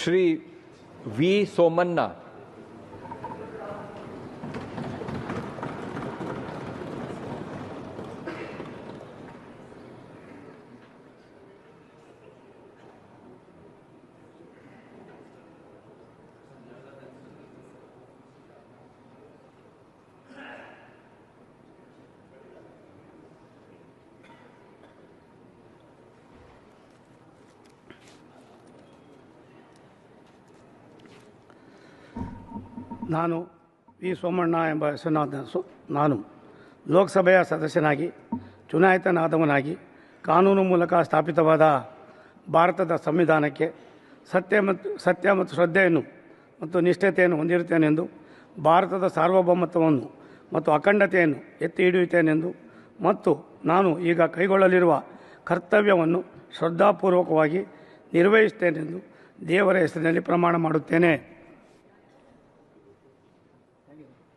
Shri V Somanna ನಾನು V Somanna ಎಂಬ ಹೆಸರಿನಾದ ಸು ನಾನು ಲೋಕಸಭೆಯ ಸದಸ್ಯನಾಗಿ, ಚುನಾಯಿತನಾದವನಾಗಿ, ಕಾನೂನು ಮೂಲಕ ಸ್ಥಾಪಿತವಾದ ಭಾರತದ ಸಂವಿಧಾನಕ್ಕೆ ಸತ್ಯ ಮತ್ತು ಸತ್ಯ ಮತ್ತು ಶ್ರದ್ಧೆಯನ್ನು ಮತ್ತು ನಿಷ್ಠತೆಯನ್ನು ಹೊಂದಿರುತ್ತೇನೆಂದು ಭಾರತದ ಸಾರ್ವಭೌಮತ್ವವನ್ನು ಮತ್ತು ಅಖಂಡತೆಯನ್ನು ಎತ್ತಿ ಹಿಡಿಯುತ್ತೇನೆಂದು ಮತ್ತು ನಾನು ಈಗ ಕೈಗೊಳ್ಳಲಿರುವ ಕರ್ತವ್ಯವನ್ನು ಶ್ರದ್ಧಾಪೂರ್ವಕವಾಗಿ ನಿರ್ವಹಿಸುತ್ತೇನೆಂದು ದೇವರ ಹೆಸರಿನಲ್ಲಿ ಪ್ರಮಾಣ ಮಾಡುತ್ತೇನೆ. 당연히.